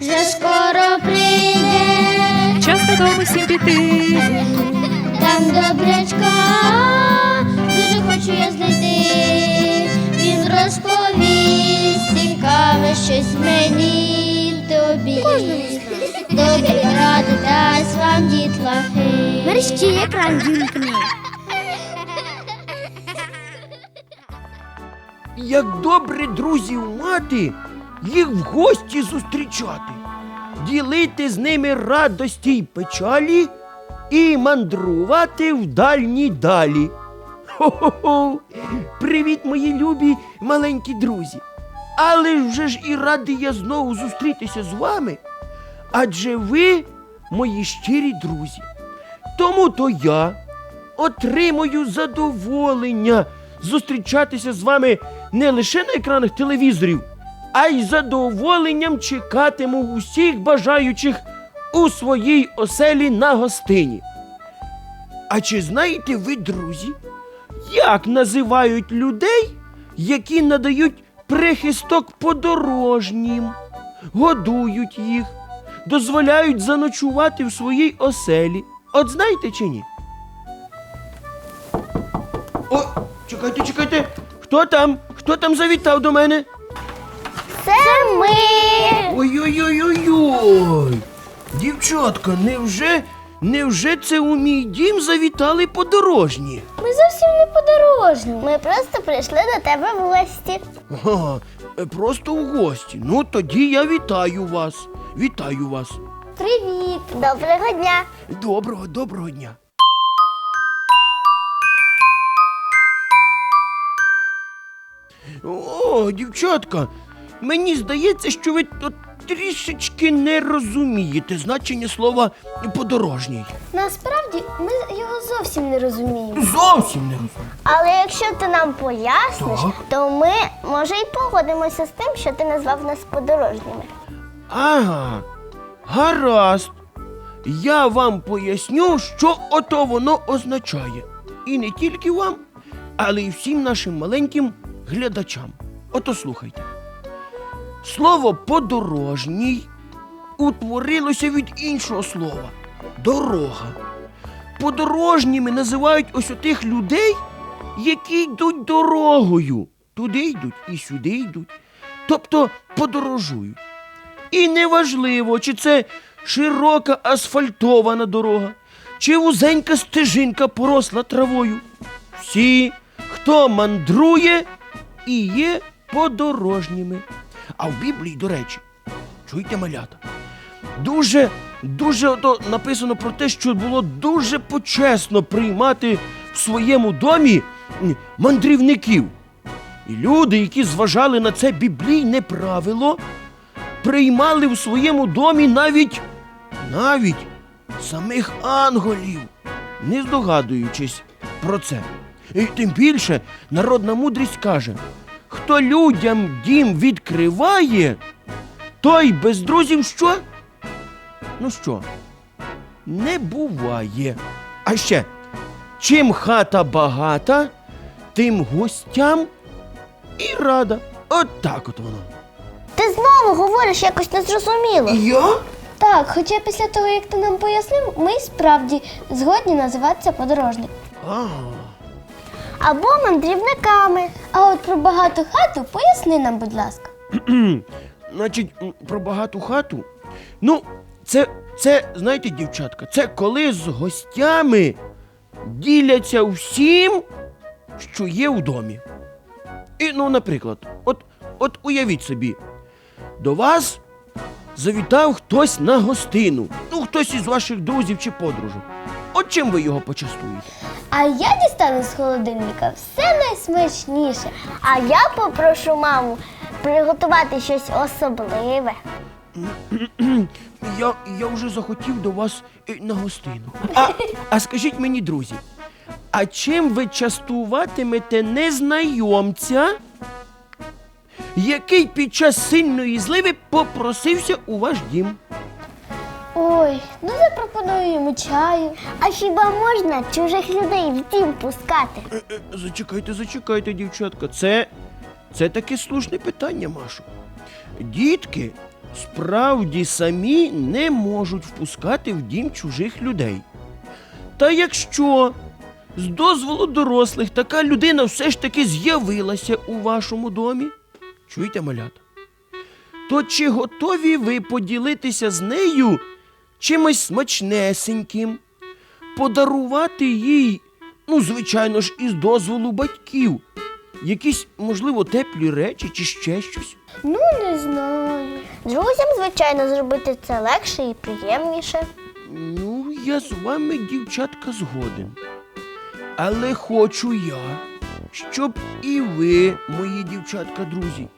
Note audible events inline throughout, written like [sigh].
вже скоро прийде, Час додому всім піти. там добрячка, дуже хочу я знайти. Він розповість цікаве щось мені тобі. Добрі ради дасть вам дітлахи. Мерщі екран вімкни. Як добре друзів мати, їх в гості зустрічати, ділити з ними радості й печалі і мандрувати в дальні далі. Хо-хо-хо! Привіт, мої любі маленькі друзі! Але вже ж і радий я знову зустрітися з вами, адже ви мої щирі друзі. Тому то я отримую задоволення зустрічатися з вами не лише на екранах телевізорів, а й задоволенням чекатиму усіх бажаючих у своїй оселі на гостині. А чи знаєте ви, друзі, як називають людей, які надають прихисток подорожнім, годують їх, дозволяють заночувати в своїй оселі? От знаєте чи ні? О, чекайте, чекайте. Хто там? Хто там завітав до мене? Це ми. Ой-ой-ой-ой-ой. Дівчатка, невже, невже це у мій дім завітали подорожні? Ми зовсім не подорожні. Ми просто прийшли до тебе в гості. Ага, е, просто в гості. Ну тоді я вітаю вас. Вітаю вас. Привіт! Доброго дня! Доброго, доброго дня. О, дівчатка, мені здається, що ви тут трішечки не розумієте значення слова подорожній. Насправді ми його зовсім не розуміємо. Зовсім не розумію. Але якщо ти нам поясниш, Так. то ми може і погодимося з тим, що ти назвав нас подорожніми. Ага, гаразд. Я вам поясню, що ото воно означає. І не тільки вам, але й всім нашим маленьким глядачам. Ото слухайте. Слово подорожній утворилося від іншого слова дорога. Подорожніми називають ось отих людей, які йдуть дорогою. Туди йдуть і сюди йдуть. Тобто подорожують. І неважливо, чи це широка асфальтована дорога, чи вузенька стежинка поросла травою. Всі, хто мандрує, і є подорожніми. А в Біблії, до речі, чуйте малята, дуже, дуже ото написано про те, що було дуже почесно приймати в своєму домі мандрівників. І люди, які зважали на це біблійне правило, приймали в своєму домі навіть, навіть самих анголів, не здогадуючись про це. І тим більше народна мудрість каже: хто людям дім відкриває, той без друзів що? Ну що? Не буває. А ще, чим хата багата, тим гостям і рада. От так от воно. Ти знову говориш якось незрозуміло. Я? Так, хоча після того, як ти нам пояснив, ми й справді згодні називатися подорожні. А, Або мандрівниками. А от про багату хату поясни нам, будь ласка. [clears throat] значить, про багату хату. Ну, це, це, знаєте, дівчатка, це коли з гостями діляться всім, що є в домі. І, ну, наприклад, от, от уявіть собі, до вас завітав хтось на гостину. Ну, хтось із ваших друзів чи подружок. От чим ви його почастуєте? А я дістану з холодильника все найсмачніше. А я попрошу маму приготувати щось особливе. Я, я вже захотів до вас е, на гостину. А, а скажіть мені, друзі, а чим ви частуватимете незнайомця, який під час сильної зливи попросився у ваш дім? Ой, ну запропоную йому чаю. А хіба можна чужих людей в дім пускати? Е, е, Зачекайте, зачекайте, дівчатка. Це, це таке слушне питання, Машу. Дітки справді самі не можуть впускати в дім чужих людей. Та якщо з дозволу дорослих така людина все ж таки з'явилася у вашому домі, чуєте, малята? То чи готові ви поділитися з нею чимось смачнесеньким, подарувати їй, ну, звичайно ж, із дозволу батьків, якісь, можливо, теплі речі чи ще щось? Ну, не знаю. Друзям, звичайно, зробити це легше і приємніше. Ну, я з вами, дівчатка, згоден. Але хочу я, щоб і ви, мої дівчатка, друзі,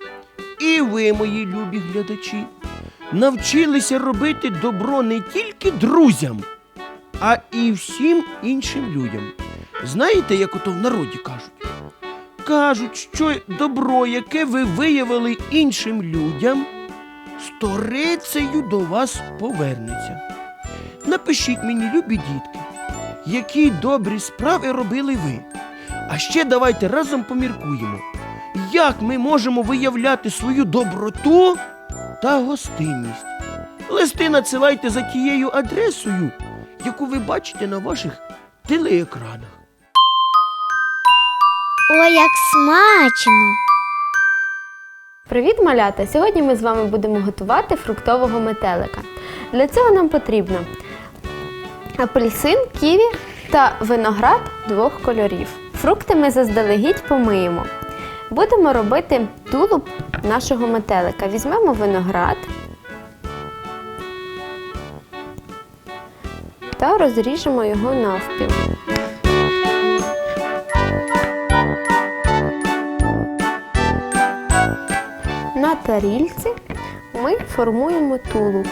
і ви, мої любі глядачі, навчилися робити добро не тільки друзям, а і всім іншим людям. Знаєте, як ото в народі кажуть? Кажуть, що добро, яке ви виявили іншим людям, сторицею до вас повернеться. Напишіть мені, любі дітки, які добрі справи робили ви. А ще давайте разом поміркуємо, як ми можемо виявляти свою доброту та гостинність. Листи надсилайте за тією адресою, яку ви бачите на ваших телеекранах. Ой, як смачно! Привіт, малята! Сьогодні ми з вами будемо готувати фруктового метелика. Для цього нам потрібно апельсин, ківі та виноград двох кольорів. Фрукти ми заздалегідь помиємо. Будемо робити тулуб нашого метелика. Візьмемо виноград та розріжемо його навпіл. На тарільці ми формуємо тулуб.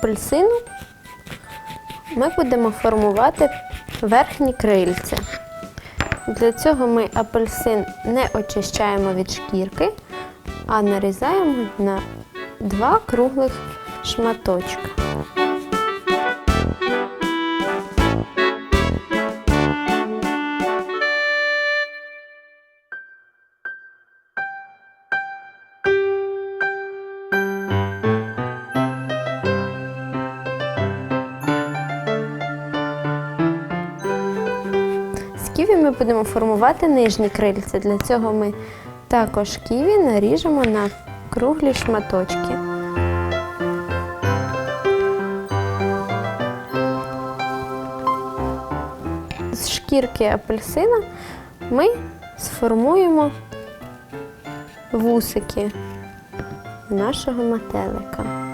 Апельсину ми будемо формувати верхні крильця. Для цього ми апельсин не очищаємо від шкірки, а нарізаємо на два круглих шматочка. Будемо формувати нижні крильця. Для цього ми також ківі наріжемо на круглі шматочки. З шкірки апельсина ми сформуємо вусики нашого метелика.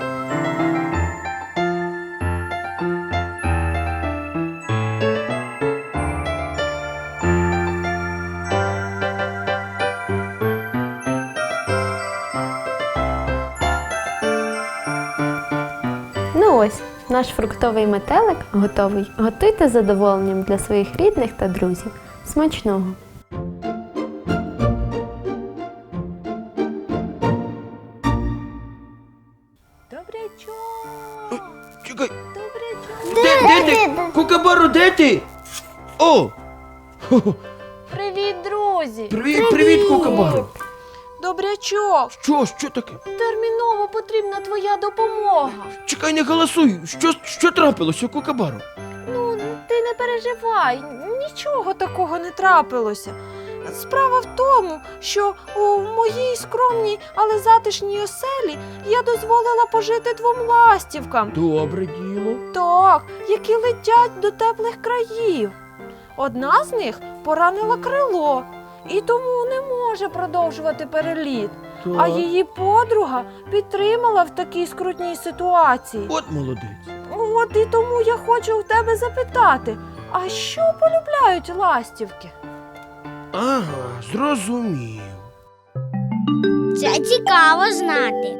Наш фруктовий метелик готовий. Готуйте з задоволенням для своїх рідних та друзів. Смачного! Добрячок, Чекай, добрячок. де, де ти? Кукабару, де ти? О! Хо-хо. Привіт, друзі! Привіт, привіт, Кукабару. Добрячок! Що, що таке? Терміново потрібна твоя допомога. Чекай, не голосуй. Що, що трапилося, Кукабару? Ну, ти не переживай, нічого такого не трапилося. Справа в тому, що у моїй скромній, але затишній оселі я дозволила пожити двом ластівкам, Добре діло. так, які летять до теплих країв. Одна з них поранила крило і тому не може продовжувати переліт. А її подруга підтримала в такій скрутній ситуації. От молодець. От і тому я хочу у тебе запитати: а що полюбляють ластівки? Ага, зрозумів. Це цікаво знати.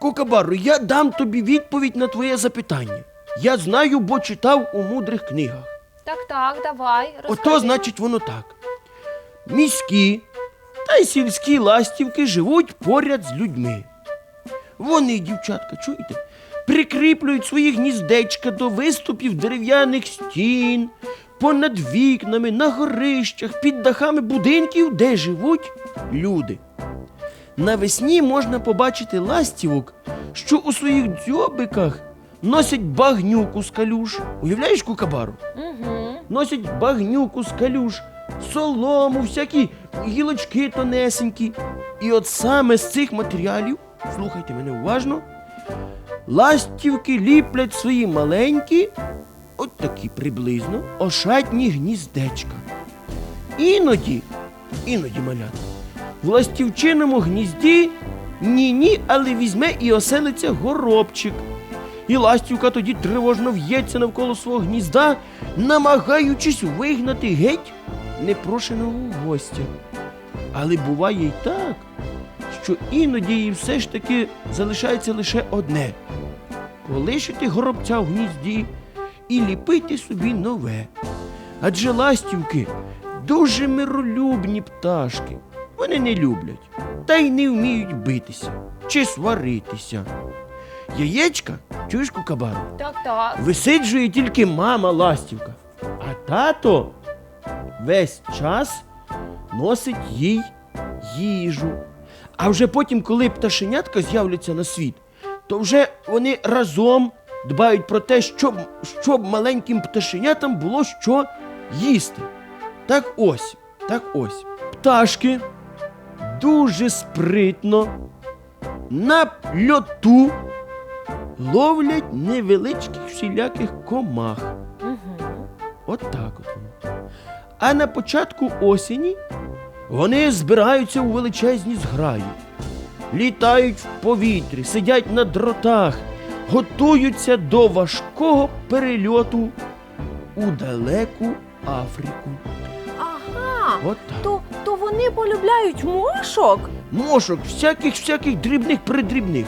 Кукабару, я дам тобі відповідь на твоє запитання. Я знаю, бо читав у мудрих книгах. Так, так, давай. Ото значить воно так. Міські й сільські ластівки живуть поряд з людьми. Вони, дівчатка, чуєте, прикріплюють свої гніздечка до виступів дерев'яних стін, понад вікнами, на горищах, під дахами будинків, де живуть люди. Навесні можна побачити ластівок, що у своїх дзьобиках носять багнюку з калюш. Уявляєш кукабару? Угу. Носять багнюку з калюш, солому, всякі гілочки тонесенькі. І от саме з цих матеріалів, слухайте мене уважно, ластівки ліплять свої маленькі, от такі приблизно, ошатні гніздечка. Іноді, іноді малята, в ластівчиному гнізді ні-ні, але візьме і оселиться горобчик. І ластівка тоді тривожно в'ється навколо свого гнізда, намагаючись вигнати геть непрошеного гостя. Але буває й так, що іноді їй все ж таки залишається лише одне полишити горобця в гнізді і ліпити собі нове. Адже ластівки дуже миролюбні пташки. Вони не люблять та й не вміють битися чи сваритися. Яєчка, чуєш кукабару? Так, так. Висиджує тільки мама ластівка, а тато весь час носить їй їжу. А вже потім, коли пташенятка з'являться на світ, то вже вони разом дбають про те, щоб, щоб маленьким пташенятам було що їсти. Так ось, так ось. Пташки дуже спритно на льоту ловлять невеличких всіляких комах. Угу. От так от. А на початку осені вони збираються у величезні зграї, літають в повітрі, сидять на дротах, готуються до важкого перельоту у далеку Африку. Ага. От так. То, то вони полюбляють мошок? Мошок, всяких всяких дрібних придрібних.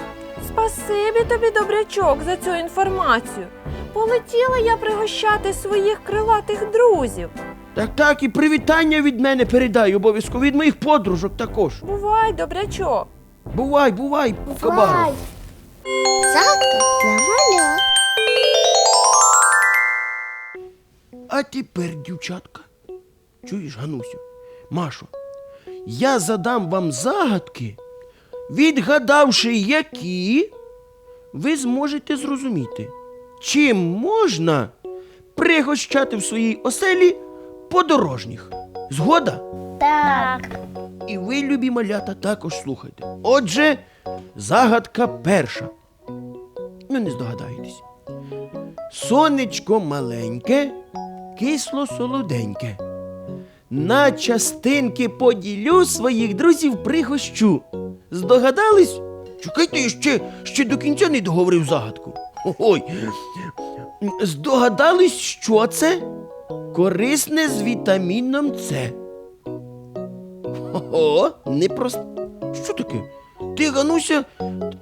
Спасибі тобі, добрячок, за цю інформацію. Полетіла я пригощати своїх крилатих друзів. Так так, і привітання від мене передай обов'язково від моїх подружок також. Бувай, добрячок. Бувай, бувай, кабаро. Бувай. Загадка для малят. А тепер, дівчатка, чуєш, Ганусю, Машо, я задам вам загадки, відгадавши які, ви зможете зрозуміти, чим можна пригощати в своїй оселі подорожніх. Згода? Так. І ви, любі малята, також слухайте. Отже, загадка перша. Ну, не здогадаєтесь. Сонечко маленьке, кисло солоденьке. На частинки поділю своїх друзів пригощу. Здогадались? Чекайте, я ще, ще до кінця не договорив загадку. Ой. Здогадались, що це? Корисне з вітаміном С. Ого, не просто. Що таке? Ти, Гануся,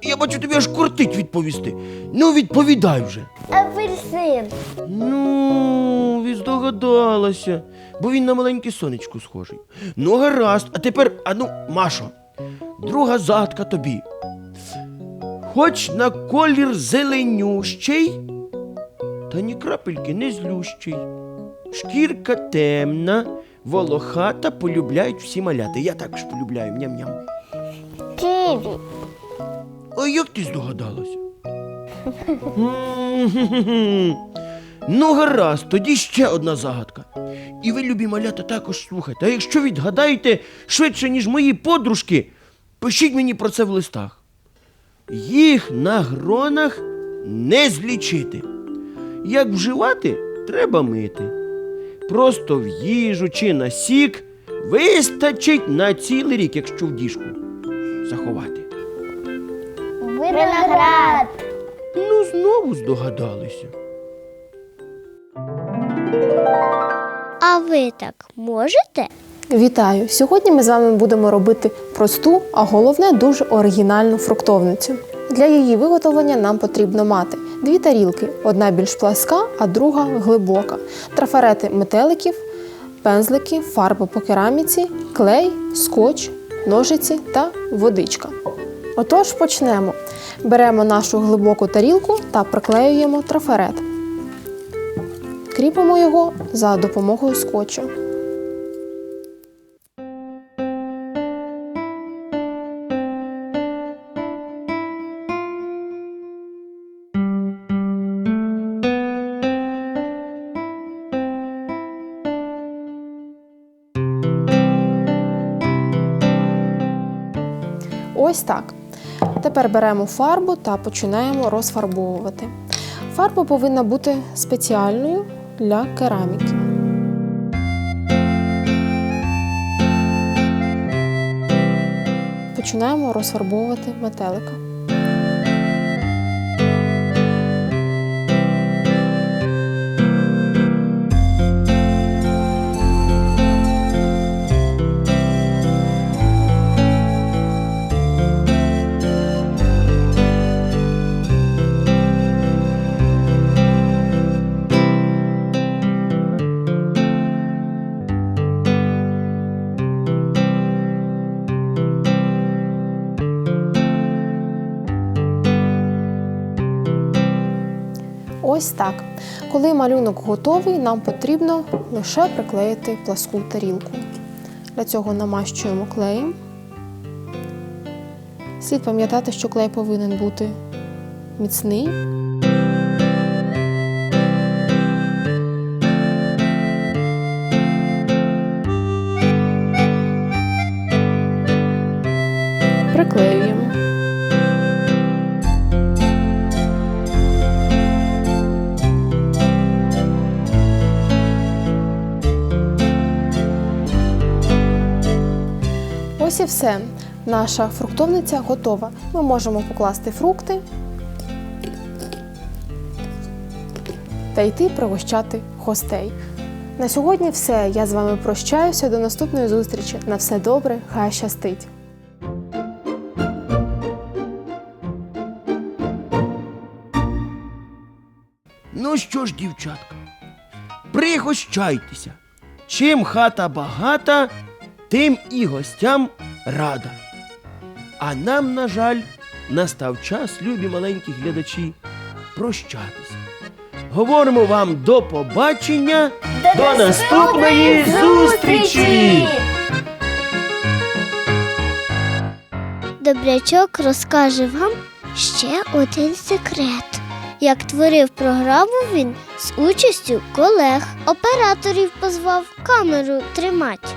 я бачу, тобі аж кортить відповісти. Ну, відповідай вже. Апельсин. Ну, здогадалася, бо він на маленьке сонечко схожий. Ну, гаразд, а тепер, а ну, Машо, друга загадка тобі. Хоч на колір зеленющий, та ні крапельки не злющий. Шкірка темна, волохата полюбляють всі маляти. Я також полюбляю ням-ням. Ківі. А як ти здогадалася? Ну, гаразд, тоді ще одна загадка. І ви, любі малята, також слухайте. А якщо відгадаєте швидше, ніж мої подружки, пишіть мені про це в листах. Їх на гронах не злічити. Як вживати, треба мити. Просто в їжу чи на сік вистачить на цілий рік, якщо в діжку заховати. Виноград. Ну, знову здогадалися. А ви так можете? Вітаю! Сьогодні ми з вами будемо робити просту, а головне дуже оригінальну фруктовницю. Для її виготовлення нам потрібно мати дві тарілки: одна більш пласка, а друга глибока, трафарети метеликів, пензлики, фарби по кераміці, клей, скотч, ножиці та водичка. Отож, почнемо. Беремо нашу глибоку тарілку та приклеюємо трафарет. Кріпимо його за допомогою скотчу. Ось так. Тепер беремо фарбу та починаємо розфарбовувати. Фарба повинна бути спеціальною для кераміки. Починаємо розфарбовувати метелика. Малюнок готовий, нам потрібно лише приклеїти пласку тарілку. Для цього намащуємо клеєм. Слід пам'ятати, що клей повинен бути міцний. Ось і все. Наша фруктовниця готова. Ми можемо покласти фрукти та йти пригощати гостей. На сьогодні все. Я з вами прощаюся. До наступної зустрічі. На все добре, хай щастить! Ну що ж, дівчатка, пригощайтеся. Чим хата багата, тим і гостям рада. А нам, на жаль, настав час, любі маленькі глядачі, прощатися. Говоримо вам до побачення, до, наступної зустрічі! Добрячок розкаже вам ще один секрет. Як творив програму він з участю колег, операторів позвав камеру тримать